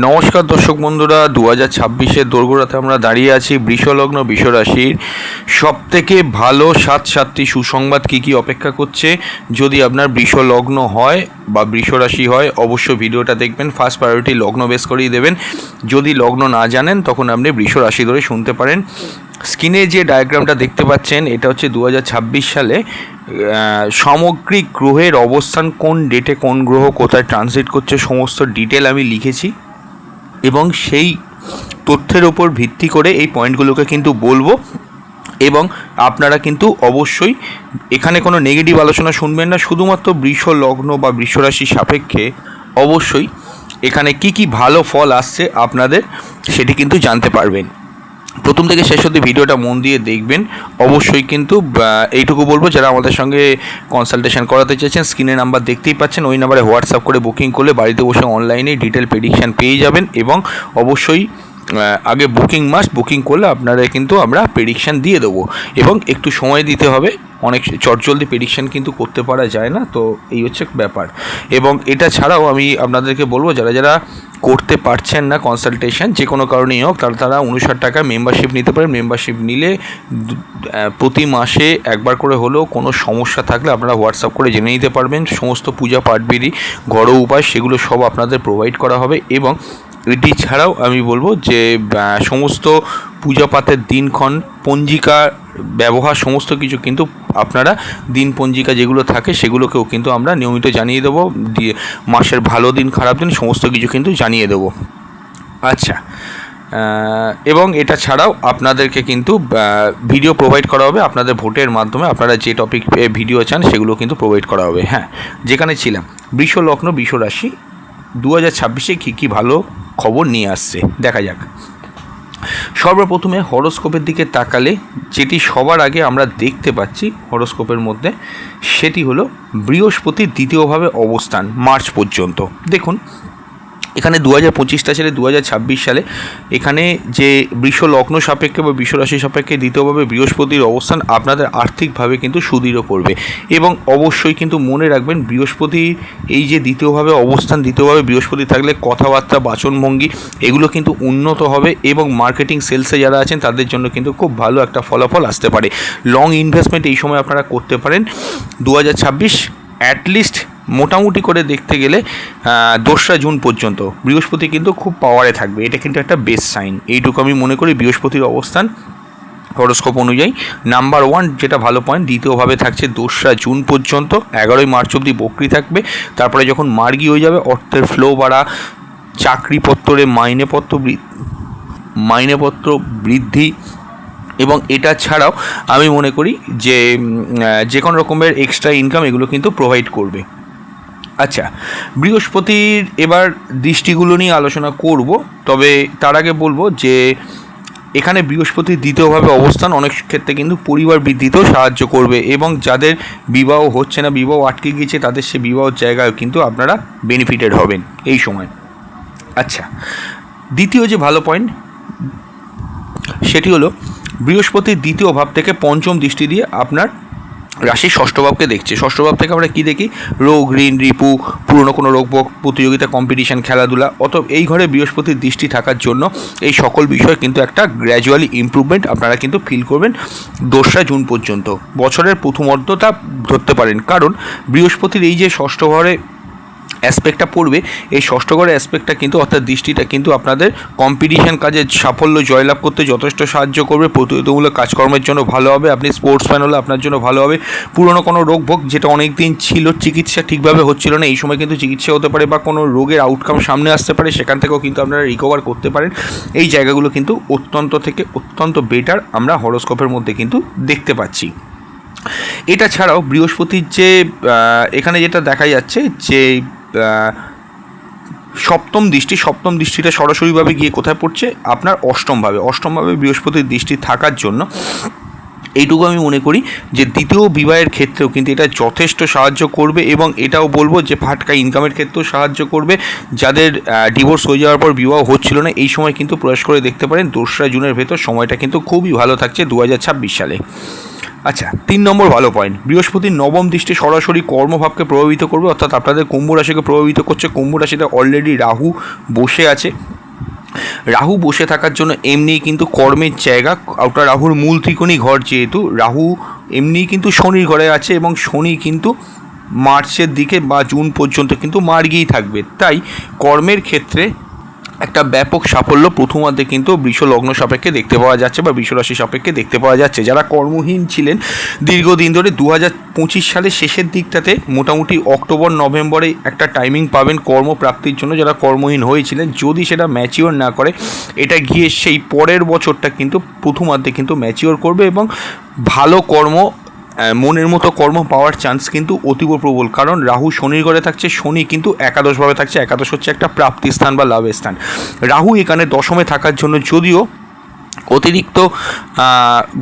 নমস্কার দর্শক বন্ধুরা দু হাজার ছাব্বিশের দোরগোড়াতে আমরা দাঁড়িয়ে আছি বৃষলগ্ন বিশ্বরাশির সব থেকে ভালো সাত সাতটি সুসংবাদ কী কী অপেক্ষা করছে। যদি আপনার বৃষলগ্ন হয় বা বৃষরাশি হয় অবশ্য ভিডিওটা দেখবেন ফার্স্ট প্রায়োরিটি লগ্ন বেস করেই দেবেন। যদি লগ্ন না জানেন, তখন আপনি বৃষ রাশি ধরে শুনতে পারেন। স্ক্রিনে যে ডায়াগ্রামটা দেখতে পাচ্ছেন, এটা হচ্ছে দু হাজার ছাব্বিশ সালে সামগ্রিক গ্রহের অবস্থান কোন ডেটে কোন গ্রহ কোথায় ট্রানজিট করছে, সমস্ত ডিটেল আমি লিখেছি। এবং সেই তথ্যের ওপর ভিত্তি করে এই পয়েন্টগুলোকে কিন্তু বলব। এবং আপনারা কিন্তু অবশ্যই এখানে কোনো নেগেটিভ আলোচনা শুনবেন না, শুধুমাত্র বৃষ লগ্ন বা বৃষরাশির সাপেক্ষে অবশ্যই এখানে কি কি ভালো ফল আসছে আপনাদের সেটি কিন্তু জানতে পারবেন। প্রথম থেকে শেষ অবধি ভিডিওটা মন দিয়ে দেখবেন। অবশ্যই কিন্তু এইটুকু বলব, যারা আমাদের সঙ্গে কনসালটেশন করাতে চাইছেন স্ক্রিনে নাম্বার দেখতেই পাচ্ছেন, ওই নাম্বারে হোয়াটসঅ্যাপ করে বুকিং করলে বাড়িতে বসে অনলাইনে ডিটেল প্রেডিকশান পেয়ে যাবেন এবং অবশ্যই আগে বুকিং মাস্ট বুকিং করলে আপনারা কিন্তু আমরা প্রেডিকশান দিয়ে দেবো। এবং একটু সময় দিতে হবে। অনেক চটজলদি প্রেডিকশান কিন্তু করতে পারা যায় না, তো এই হচ্ছে ব্যাপার। এবং এটা ছাড়াও আমি আপনাদেরকে বলব, যারা যারা করতে পারছেন না কনসালটেশন যে কোনো কারণেই হোক, তারা তারা উনষাট টাকা মেম্বারশিপ নিতে পারেন। মেম্বারশিপ নিলে প্রতি মাসে একবার করে হলেও কোনো সমস্যা থাকলে আপনারা হোয়াটসঅ্যাপ করে জেনে নিতে পারবেন। সমস্ত পূজা পাঠবিধি ঘরোয়া উপায়, সেগুলো সব আপনাদের প্রোভাইড করা হবে। এবং এটি ছাড়াও আমি বলব যে সমস্ত পূজা পাতের দিনক্ষণ, পঞ্জিকা ব্যবহার, সমস্ত কিছু কিন্তু আপনারা দিন পঞ্জিকা যেগুলো থাকে সেগুলোকেও কিন্তু আমরা নিয়মিত জানিয়ে দেবো, দিয়ে মাসের ভালো দিন, খারাপ দিন, সমস্ত কিছু কিন্তু জানিয়ে দেবো। আচ্ছা এবং এটা ছাড়াও আপনাদেরকে কিন্তু ভিডিও প্রোভাইড করা হবে, আপনাদের ভোটের মাধ্যমে আপনারা যে টপিক ভিডিও চান সেগুলো কিন্তু প্রোভাইড করা হবে হ্যাঁ। যেখানে ছিলাম বৃষ লগ্ন বৃষ রাশি দু হাজার ছাব্বিশে কী কী ভালো খবর নিয়ে আসছে। দেখা যাক। সর্বপ্রথমে হরোস্কোপের দিকে তাকালে যেটি সবার আগে আমরা দেখতে পাচ্ছি হরোস্কোপের মধ্যে, সেটি হলো বৃহস্পতির দ্বিতীয়ভাবে অবস্থান, মার্চ পর্যন্ত। দেখুন এখানে দু হাজার পঁচিশটা সালে দু হাজার ছাব্বিশ সালে এখানে যে বৃষ লগ্ন সাপেক্ষে বা বৃষ রাশি সাপেক্ষে দ্বিতীয়ভাবে বৃহস্পতির অবস্থান আপনাদের আর্থিকভাবে কিন্তু সুদৃঢ় করবে। এবং অবশ্যই কিন্তু মনে রাখবেন, বৃহস্পতি এই যে দ্বিতীয়ভাবে অবস্থান, দ্বিতীয়ভাবে বৃহস্পতি থাকলে কথাবার্তা, বাচনভঙ্গি এগুলো কিন্তু উন্নত হবে এবং মার্কেটিং সেলসে যারা আছেন তাদের জন্য কিন্তু খুব ভালো একটা ফলাফল আসতে পারে। লং ইনভেস্টমেন্ট এই সময় আপনারা করতে পারেন। দু হাজার ছাব্বিশ অ্যাটলিস্ট মোটামুটি করে দেখতে গেলে দোসরা জুন পর্যন্ত। বৃহস্পতি কিন্তু খুব পাওয়ারে থাকবে। এটা কিন্তু একটা বেস্ট সাইন এইটুকু আমি মনে করি বৃহস্পতির অবস্থান হরোস্কোপ অনুযায়ী। নাম্বার ওয়ান যেটা ভালো পয়েন্ট দ্বিতীয়ভাবে থাকছে দোসরা জুন পর্যন্ত। এগারোই মার্চ অবধি বকরি থাকবে। তারপরে যখন মার্গি হয়ে যাবে, অর্থের ফ্লো বাড়া চাকরিপত্রে মাইনেপত্র মাইনেপত্র বৃদ্ধি। এবং এটা ছাড়াও আমি মনে করি যে যে কোনো রকমের এক্সট্রা ইনকাম এগুলো কিন্তু প্রোভাইড করবে। আচ্ছা বৃহস্পতির এবার দৃষ্টিগুলো নিয়ে আলোচনা করব, তবে তার আগে বলব যে এখানে বৃহস্পতির দ্বিতীয়ভাবে অবস্থান অনেক ক্ষেত্রে কিন্তু পরিবার বৃদ্ধিতেও সাহায্য করবে এবং যাদের বিবাহ হচ্ছে না, বিবাহ আটকে গিয়েছে, তাদের সে বিবাহের জায়গায় কিন্তু আপনারা বেনিফিটেড হবেন এই সময়। আচ্ছা দ্বিতীয় যে ভালো পয়েন্ট সেটি হলো বৃহস্পতির দ্বিতীয় ভাব থেকে পঞ্চম দৃষ্টি দিয়ে আপনার রাশি ষষ্ঠ ভাবকে দেখছে। ষষ্ঠ ভাব থেকে আমরা কী দেখি? রোগ, ঋণ, রিপু, পুরনো কোনো রোগ প্রতিযোগিতা কম্পিটিশান খেলাধুলা অত এই ঘরে বৃহস্পতির দৃষ্টি থাকার জন্য এই সকল বিষয় কিন্তু একটা গ্র্যাজুয়ালি ইম্প্রুভমেন্ট আপনারা কিন্তু ফিল করবেন দোসরা জুন পর্যন্ত। বছরের প্রথম অর্ধতা ধরতে পারেন। কারণ বৃহস্পতির এই যে ষষ্ঠ ঘরে অ্যাসপেক্টটা পড়বে। এই ষষ্ঠ ঘরের অ্যাসপেক্টটা কিন্তু, অর্থাৎ দৃষ্টিটা কিন্তু আপনাদের কম্পিটিশন কাজে সাফল্য জয়লাভ করতে যথেষ্ট সাহায্য করবে। প্রতিযোগিতামূলক কাজকর্মের জন্য ভালো হবে। আপনি স্পোর্টসম্যান হলে আপনার জন্য ভালো হবে। পুরনো কোনো রোগ ভোগ যেটা অনেক দিন ছিল, চিকিৎসা ঠিকভাবে হচ্ছিল না, এই সময় কিন্তু চিকিৎসা হতে পারে বা কোনো রোগের আউটকাম সামনে আসতে পারে, সেখান থেকেও কিন্তু আপনারা রিকভার করতে পারেন। এই জায়গাগুলো কিন্তু অত্যন্ত থেকে অত্যন্ত বেটার আমরা হরোস্কোপের মধ্যে কিন্তু দেখতে পাচ্ছি। এটা ছাড়াও বৃহস্পতির যে এখানে যেটা দেখা যাচ্ছে যে সপ্তম দৃষ্টি, সপ্তম দৃষ্টিটা সরাসরিভাবে গিয়ে কোথায় পড়ছে? আপনার অষ্টমভাবে। অষ্টমভাবে বৃহস্পতির দৃষ্টি থাকার জন্য এইটুকু আমি মনে করি যে দ্বিতীয় বিবাহের ক্ষেত্রেও কিন্তু এটা যথেষ্ট সাহায্য করবে এবং এটাও বলব যে ফাটকা ইনকামের ক্ষেত্রেও সাহায্য করবে। যাদের ডিভোর্স হয়ে যাওয়ার পর বিবাহ হচ্ছিল না, এই সময় কিন্তু প্রয়াস করে দেখতে পারেন দোসরা জুনের ভেতর সময়টা কিন্তু খুবই ভালো থাকছে দু হাজার ছাব্বিশ সালে। আচ্ছা তিন নম্বর ভালো পয়েন্ট বৃহস্পতির নবম দৃষ্টি সরাসরি কর্মভাবকে প্রভাবিত করবে, অর্থাৎ আপনাদের কুম্ভ রাশিকে প্রভাবিত করছে। কুম্ভ রাশিতে অলরেডি রাহু বসে আছে। রাহু বসে থাকার জন্য এমনিই কিন্তু কর্মের জায়গা, ওটা রাহুর মূল ত্রিকোণী ঘর যেহেতু, রাহু এমনিই কিন্তু শনির ঘরে আছে এবং শনি কিন্তু মার্চের দিকে বা জুন পর্যন্ত কিন্তু মার্গেই থাকবে। তাই কর্মের ক্ষেত্রে একটা ব্যাপক সাফল্য প্রথমার্ধে কিন্তু বৃষ লগ্ন সাপেক্ষে দেখতে পাওয়া যাচ্ছে বা বৃষ রাশি সাপেক্ষে দেখতে পাওয়া যাচ্ছে। যারা কর্মহীন ছিলেন, দীর্ঘদিন ধরে দু হাজার পঁচিশ সালের শেষের দিকটাতে মোটামুটি অক্টোবর, নভেম্বরে একটা টাইমিং পাবেন কর্মপ্রাপ্তির জন্য। যারা কর্মহীন হয়েছিলেন, যদি সেটা ম্যাচিওর না করে, এটা গিয়ে সেই পরের বছরটা কিন্তু প্রথমার্ধে কিন্তু ম্যাচিওর করবে এবং ভালো কর্ম মনের মতো কর্ম পাওয়ার চান্স কিন্তু অতীব প্রবল। কারণ রাহু শনির ঘরে থাকছে, শনি কিন্তু একাদশভাবে থাকছে। একাদশ হচ্ছে একটা প্রাপ্তি স্থান বা লাভের স্থান। রাহু এখানে দশমে থাকার জন্য যদিও অতিরিক্ত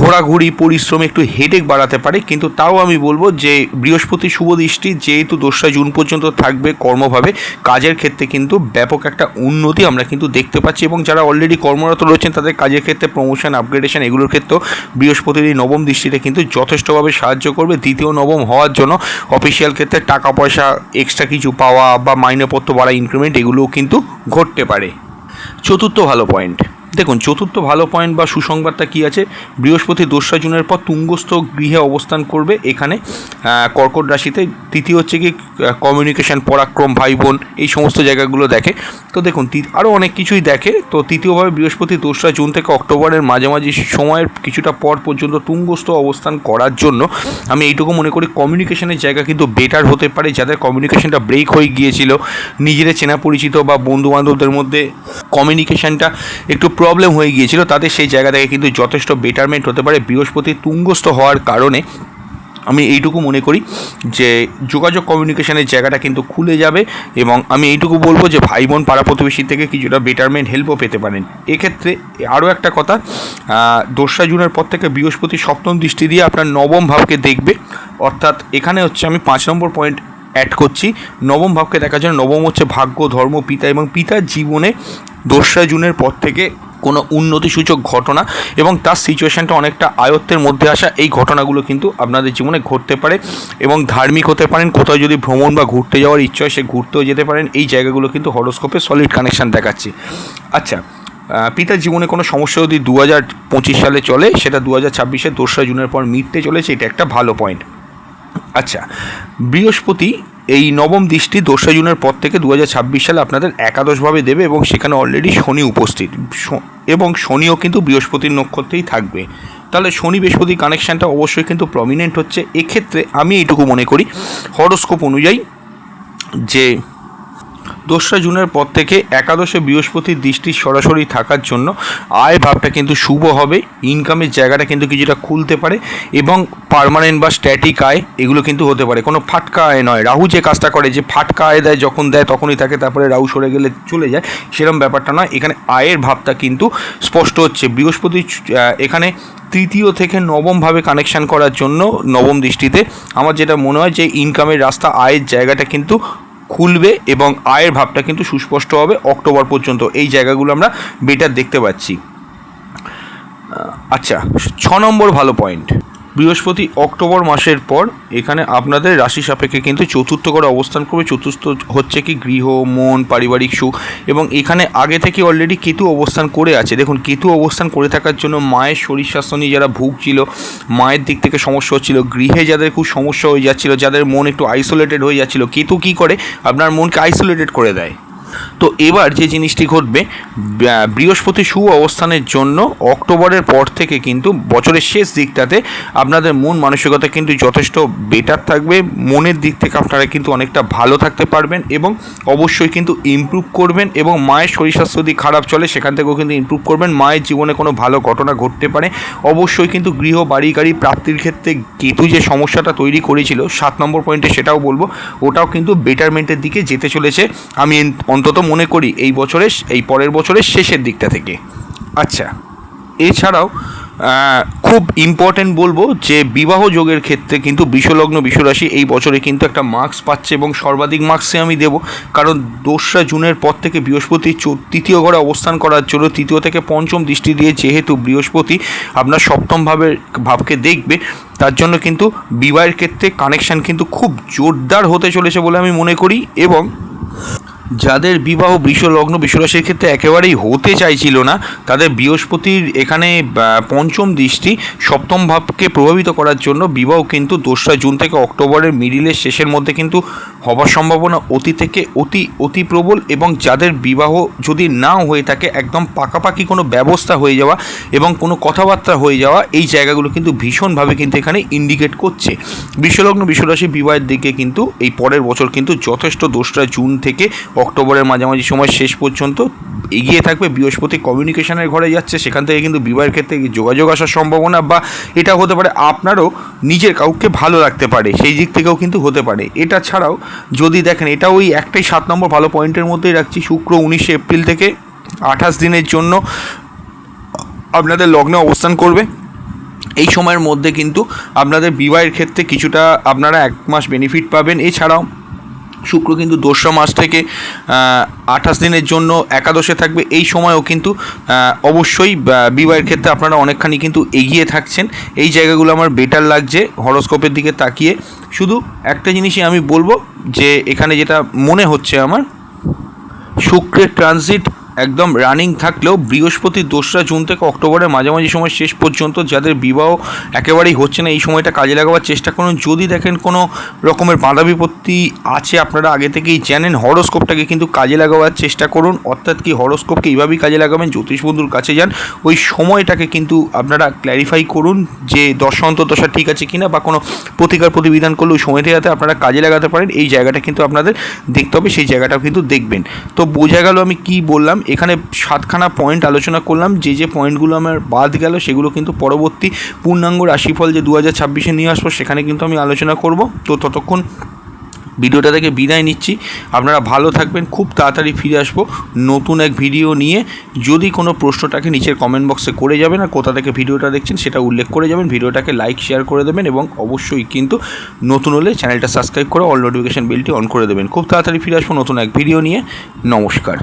ঘোরাঘুরি, পরিশ্রম একটু হেডেক বাড়াতে পারে, কিন্তু তাও আমি বলব যে বৃহস্পতি শুভ দৃষ্টি যেহেতু দোসরা জুন পর্যন্ত থাকবে কর্মভাবে, কাজের ক্ষেত্রে কিন্তু ব্যাপক একটা উন্নতি আমরা কিন্তু দেখতে পাচ্ছি এবং যারা অলরেডি কর্মরত রয়েছেন তাদের কাজের ক্ষেত্রে প্রমোশন আপগ্রেডেশন এগুলোর ক্ষেত্রেও বৃহস্পতির এই নবম দৃষ্টিতে কিন্তু যথেষ্টভাবে সাহায্য করবে। দ্বিতীয় নবম হওয়ার জন্য অফিসিয়াল ক্ষেত্রে টাকা পয়সা এক্সট্রা কিছু পাওয়া বা মাইনেপত্র বাড়া ইনক্রিমেন্ট এগুলোও কিন্তু ঘটতে পারে। চতুর্থ ভালো পয়েন্ট দেখুন, চতুর্থ ভালো পয়েন্ট বা সুসংবাদটা কী আছে? বৃহস্পতি দোসরা জুনের পর তুঙ্গস্থ গৃহে অবস্থান করবে এখানে কর্কট রাশিতে। তৃতীয় হচ্ছে কি কমিউনিকেশন পরাক্রম ভাই বোন এই সমস্ত জায়গাগুলো দেখে। তো দেখুন আরও অনেক কিছুই দেখে। তো তৃতীয়ভাবে বৃহস্পতি দোসরা জুন থেকে অক্টোবরের মাঝামাঝি সময়ের কিছুটা পর পর্যন্ত তুঙ্গস্থ অবস্থান করার জন্য আমি এইটুকু মনে করি কমিউনিকেশনের জায়গা কিন্তু বেটার হতে পারে। যাদের কমিউনিকেশনটা ব্রেক হয়ে গিয়েছিল নিজেরা চেনা পরিচিত বা বন্ধু বান্ধবদের মধ্যে কমিউনিকেশনটা একটু প্রবলেম হয়ে গিয়েছিল তাদের সেই জায়গা থেকে কিন্তু যথেষ্ট বেটারমেন্ট হতে পারে। বৃহস্পতি তুঙ্গস্থ হওয়ার কারণে আমি এইটুকু মনে করি যে যোগাযোগ কমিউনিকেশনের জায়গাটা কিন্তু খুলে যাবে এবং আমি এইটুকু বলব যে ভাই বোন পাড়া প্রতিবেশী থেকে কিছুটা বেটারমেন্ট হেল্পও পেতে পারেন। এক্ষেত্রে আরও একটা কথা দোসরা জুনের পর থেকে বৃহস্পতি সপ্তম দৃষ্টি দিয়ে আপনার নবম ভাবকে দেখবে। অর্থাৎ এখানে হচ্ছে আমি পাঁচ নম্বর পয়েন্ট অ্যাড করছি। নবম ভাবকে দেখার জন্য নবম হচ্ছে ভাগ্য, ধর্ম, পিতা এবং পিতার জীবনে দোসরা জুনের পর থেকে কোনো উন্নতিসূচক ঘটনা এবং তার সিচুয়েশানটা অনেকটা আয়ত্তের মধ্যে আসা, এই ঘটনাগুলো কিন্তু আপনাদের জীবনে ঘটতে পারে এবং ধার্মিক হতে পারেন, কোথাও যদি ভ্রমণ বা ঘুরতে যাওয়ার ইচ্ছা হয়, সে ঘুরতেও যেতে পারেন। এই জায়গাগুলো কিন্তু হরোস্কোপে সলিড কানেকশান দেখাচ্ছে। আচ্ছা পিতার জীবনে কোনো সমস্যা যদি দু হাজার পঁচিশ সালে চলে, সেটা দু হাজার ছাব্বিশে দোসরা জুনের পর মিটতে চলেছে, এটা একটা ভালো পয়েন্ট আচ্ছা বৃহস্পতি এই নবম দৃষ্টি দোসরা জুনের পর থেকে দু হাজার ছাব্বিশ সালে আপনাদের একাদশভাবে দেবে এবং সেখানে অলরেডি শনি উপস্থিত। এবং শনিও কিন্তু বৃহস্পতির নক্ষত্রেই থাকবে। তাহলে শনি বৃহস্পতি কানেকশানটা অবশ্যই কিন্তু প্রমিনেন্ট হচ্ছে। এক্ষেত্রে আমি এইটুকু মনে করি হরোস্কোপ অনুযায়ী যে দোসরা জুনের পর থেকে একাদশে বৃহস্পতির দৃষ্টি সরাসরি থাকার জন্য আয় ভাবটা কিন্তু শুভ হবে ইনকামের জায়গাটা কিন্তু কিছুটা খুলতে পারে এবং পার্মানেন্ট বা স্ট্যাটিক আয় এগুলো কিন্তু হতে পারে। কোনো ফাটকা আয় নয়। রাহু যে কাজটা করে, যে ফাটকা আয় দেয়, যখন দেয় তখনই থাকে, তারপরে রাহু সরে গেলে চলে যায় সেরকম ব্যাপারটা নয়। এখানে আয়ের ভাবটা কিন্তু স্পষ্ট হচ্ছে। বৃহস্পতি এখানে তৃতীয় থেকে নবমভাবে কানেকশান করার জন্য নবম দৃষ্টিতে আমার যেটা মনে হয় যে ইনকামের রাস্তা আয়ের জায়গাটা কিন্তু খুলবে এবং আয়ের ভাবটা কিন্তু সুস্পষ্ট হবে অক্টোবর পর্যন্ত। এই জায়গাগুলো আমরা বেটার দেখতে পাচ্ছি। আচ্ছা ছ নম্বর ভালো পয়েন্ট বৃহস্পতি অক্টোবর মাসের পর এখানে আপনাদের রাশি সাপেক্ষে কিন্তু চতুর্থ করে অবস্থান করবে। চতুর্থ হচ্ছে কি গৃহ, মন, পারিবারিক সুখ এবং এখানে আগে থেকে অলরেডি কেতু অবস্থান করে আছে। দেখুন, কেতু অবস্থান করে থাকার জন্য মায়ের শরীর স্বাস্থ্য নিয়ে যারা ভুগছিল, মায়ের দিক থেকে সমস্যা হচ্ছিল, গৃহে যাদের খুব সমস্যা হয়ে যাচ্ছিল, যাদের মন একটু আইসোলেটেড হয়ে যাচ্ছিল, কেতু কী করে? আপনার মনকে আইসোলেটেড করে দেয়। তো এবার যে জিনিসটি ঘটবে বৃহস্পতি সু অবস্থানের জন্য অক্টোবরের পর থেকে কিন্তু বছরের শেষ দিকটাতে আপনাদের মন মানসিকতা কিন্তু যথেষ্ট বেটার থাকবে। মনের দিক থেকে আপনারা কিন্তু অনেকটা ভালো থাকতে পারবেন এবং অবশ্যই কিন্তু ইমপ্রুভ করবেন এবং মায়ের শরীর স্বাস্থ্য যদি খারাপ চলে, সেখান থেকেও কিন্তু ইমপ্রুভ করবেন। মায়ের জীবনে কোনো ভালো ঘটনা ঘটতে পারে। অবশ্যই কিন্তু গৃহ, বাড়ি, গাড়ি প্রাপ্তির ক্ষেত্রে কেতু যে সমস্যাটা তৈরি করেছিল, সাত নম্বর পয়েন্টে সেটাও বলব, ওটাও কিন্তু বেটারমেন্টের দিকে যেতে চলেছে। আমি অন্তত মনে করি এই বছরের এই পরের বছরের শেষের দিকটা থেকে। আচ্ছা এছাড়াও খুব ইম্পর্টেন্ট বলব যে বিবাহ যোগের ক্ষেত্রে কিন্তু বিশ্বলগ্ন বিশ্বরাশি এই বছরে কিন্তু একটা মার্কস পাচ্ছে এবং সর্বাধিক মার্কসে আমি দেব। কারণ দোসরা জুনের পর থেকে বৃহস্পতি তৃতীয় ঘরে অবস্থান করার জন্য তৃতীয় থেকে পঞ্চম দৃষ্টি দিয়ে যেহেতু বৃহস্পতি আপনার সপ্তম ভাবের ভাবকে দেখবে, তার জন্য কিন্তু বিবাহের ক্ষেত্রে কানেকশান কিন্তু খুব জোরদার হতে চলেছে বলে আমি মনে করি এবং যাদের বিবাহ বৃষলগ্ন লগ্ন বিশ্বরাশির ক্ষেত্রে একেবারেই হতে চাইছিল না, তাদের বৃহস্পতির এখানে পঞ্চম দৃষ্টি সপ্তম ভাবকে প্রভাবিত করার জন্য। বিবাহ কিন্তু দোসরা জুন থেকে অক্টোবরের মিডিলের শেষের মধ্যে কিন্তু হবার সম্ভাবনা অতি থেকে অতি অতি প্রবল এবং যাদের বিবাহ যদি নাও হয়ে থাকে, একদম পাকাপাকি কোনো ব্যবস্থা হয়ে যাওয়া এবং কোনো কথাবার্তা হয়ে যাওয়া, এই জায়গাগুলো কিন্তু ভীষণভাবে কিন্তু এখানে ইন্ডিকেট করছে। বিশ্বলগ্ন, বিশ্বরাশি বিবাহের দিকে কিন্তু এই পরের বছর কিন্তু যথেষ্ট দোসরা জুন থেকে অক্টোবরের মাঝামাঝি সময় শেষ পর্যন্ত এগিয়ে থাকবে, বৃহস্পতি কমিউনিকেশনের ঘরে যাচ্ছে, সেখান থেকে কিন্তু বিবাহের ক্ষেত্রে যোগাযোগ আসার সম্ভাবনা বা এটা হতে পারে, আপনারও নিজের কাউকে ভালো রাখতে পারে, সেই দিক থেকেও কিন্তু হতে পারে। এটা ছাড়াও যদি দেখেন এটা ওই একটাই সাত নম্বর ভালো পয়েন্টের মধ্যেই রাখছি, শুক্র উনিশে এপ্রিল থেকে আঠাশ দিনের জন্য আপনাদের লগ্নে অবস্থান করবে। এই সময়ের মধ্যে কিন্তু আপনাদের বিবাহের ক্ষেত্রে কিছুটা আপনারা এক মাস বেনিফিট পাবেন। এছাড়াও শুক্র কিন্তু দোসরা মাস থেকে আঠাশ দিনের জন্য একাদশে থাকবে। এই সময়ও কিন্তু অবশ্যই বিবাহের ক্ষেত্রে আপনারা অনেকখানি কিন্তু এগিয়ে থাকছেন। এই জায়গাগুলো আমার বেটার লাগছে হরস্কোপের দিকে তাকিয়ে। শুধু একটা জিনিসই আমি বলব যে, এখানে যেটা মনে হচ্ছে আমার, শুক্রের ট্রানজিট একদম রানিং থাকলেও বৃহস্পতি, দোসরা, জুন থেকে অক্টোবরের মাঝামাঝি সময় শেষ পর্যন্ত যাদের বিবাহ একেবারেই হচ্ছে না, এই সময়টা কাজে লাগাবার চেষ্টা করুন। যদি দেখেন কোনো রকমের বাধা বিপত্তি আছে, আপনারা আগে থেকেই জানেন, হরস্কোপটাকে কিন্তু কাজে লাগাবার চেষ্টা করুন। অর্থাৎ কি, হরস্কোপকে এইভাবেই কাজে লাগাবেন, জ্যোতিষ বন্ধুর কাছে যান। ওই সময়টাকে কিন্তু আপনারা ক্ল্যারিফাই করুন যে দশা ঠিক আছে কিনা বা কোনো প্রতিকার প্রতিবিধান করলে ওই সময়টা যাতে আপনারা কাজে লাগাতে পারেন, এই জায়গাটা কিন্তু আপনাদের দেখতে হবে, সেই জায়গাটাও কিন্তু দেখবেন। তো বোঝা গেল আমি কি বললাম এখানে সাতখানা পয়েন্ট আলোচনা করলাম। যে যে পয়েন্টগুলো আমার বাদ গেল, সেগুলো কিন্তু পরবর্তী পূর্ণাঙ্গ রাশিফল যে দু হাজার ছাব্বিশে নিয়ে আসব, সেখানে কিন্তু আমি আলোচনা করব। তো ততক্ষণ ভিডিওটা থেকে বিদায় নিচ্ছি। আপনারা ভালো থাকবেন, খুব তাড়াতাড়ি ফিরে আসব নতুন এক ভিডিও নিয়ে। যদি কোনো প্রশ্নটাকে নিচের কমেন্ট বক্সে করে যাবেন আর কোথা থেকে ভিডিওটা দেখছেন, সেটা উল্লেখ করে যাবেন, ভিডিওটাকে লাইক শেয়ার করে দেবেন এবং অবশ্যই কিন্তু নতুন হলে চ্যানেলটা সাবস্ক্রাইব করে অল নোটিফিকেশান বেলটি অন করে দেবেন। খুব তাড়াতাড়ি ফিরে আসব নতুন এক ভিডিও নিয়ে। নমস্কার।